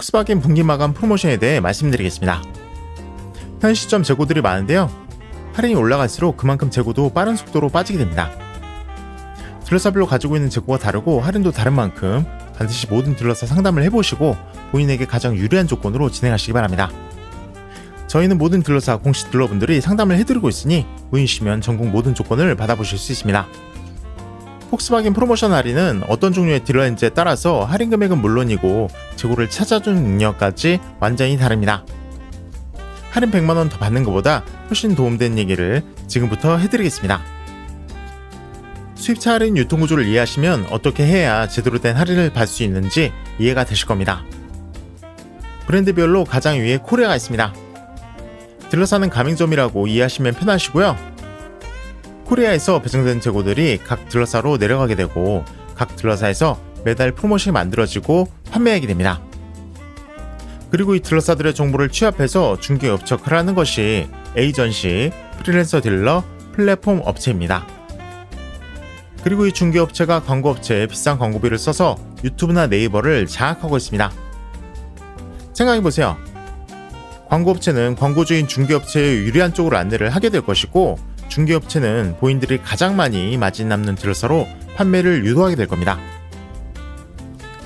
폭스바겐 분기 마감 프로모션에 대해 말씀드리겠습니다. 현 시점 재고들이 많은데요. 할인이 올라갈수록 그만큼 재고도 빠른 속도로 빠지게 됩니다. 딜러사별로 가지고 있는 재고가 다르고 할인도 다른 만큼 반드시 모든 딜러사 상담을 해보시고 본인에게 가장 유리한 조건으로 진행하시기 바랍니다. 저희는 모든 딜러사 공식 딜러분들이 상담을 해드리고 있으니 문의시면 전국 모든 조건을 받아보실 수 있습니다. 폭스바겐 프로모션 할인은 어떤 종류의 딜러인지에 따라서 할인 금액은 물론이고 재고를 찾아주는 능력까지 완전히 다릅니다. 할인 100만원 더 받는 것보다 훨씬 도움되는 얘기를 지금부터 해드리겠습니다. 수입차 할인 유통구조를 이해하시면 어떻게 해야 제대로 된 할인을 받을 수 있는지 이해가 되실 겁니다. 브랜드별로 가장 위에 코리아가 있습니다. 딜러사는 가맹점이라고 이해하시면 편하시고요. 코리아에서 배정된 재고들이 각 딜러사로 내려가게 되고 각 딜러사에서 매달 프로모션이 만들어지고 판매하게 됩니다. 그리고 이 딜러사들의 정보를 취합해서 중개 업체 역할을 하는 것이 에이전시, 프리랜서 딜러, 플랫폼 업체입니다. 그리고 이 중개업체가 광고업체에 비싼 광고비를 써서 유튜브나 네이버를 장악하고 있습니다. 생각해보세요. 광고업체는 광고주인 중개업체의 유리한 쪽으로 안내를 하게 될 것이고 중개업체는 본인들이 가장 많이 마진 남는 딜러사로 판매를 유도하게 될 겁니다.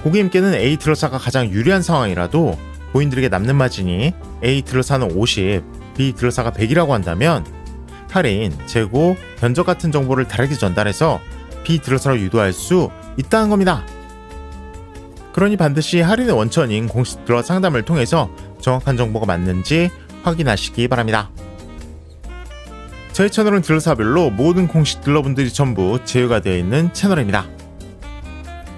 고객님께는 A 딜러사가 가장 유리한 상황이라도 본인들에게 남는 마진이 A 딜러사는 50, B 딜러사가 100이라고 한다면 할인, 재고, 견적 같은 정보를 다르게 전달해서 B 딜러사로 유도할 수 있다는 겁니다. 그러니 반드시 할인의 원천인 공식 딜러 상담을 통해서 정확한 정보가 맞는지 확인하시기 바랍니다. 저희 채널은 딜러사별로 모든 공식 딜러분들이 전부 제휴가 되어 있는 채널입니다.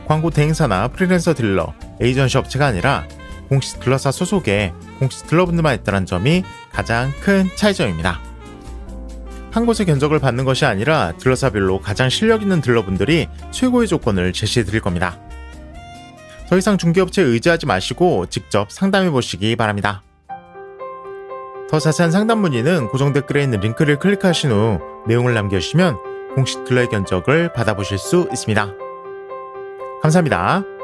광고 대행사나 프리랜서 딜러, 에이전시 업체가 아니라 공식 딜러사 소속의 공식 딜러분들만 있다는 점이 가장 큰 차이점입니다. 한 곳의 견적을 받는 것이 아니라 딜러사별로 가장 실력 있는 딜러분들이 최고의 조건을 제시해 드릴 겁니다. 더 이상 중개업체에 의지하지 마시고 직접 상담해 보시기 바랍니다. 더 자세한 상담 문의는 고정 댓글에 있는 링크를 클릭하신 후 내용을 남겨주시면 공식 딜러의 견적을 받아보실 수 있습니다. 감사합니다.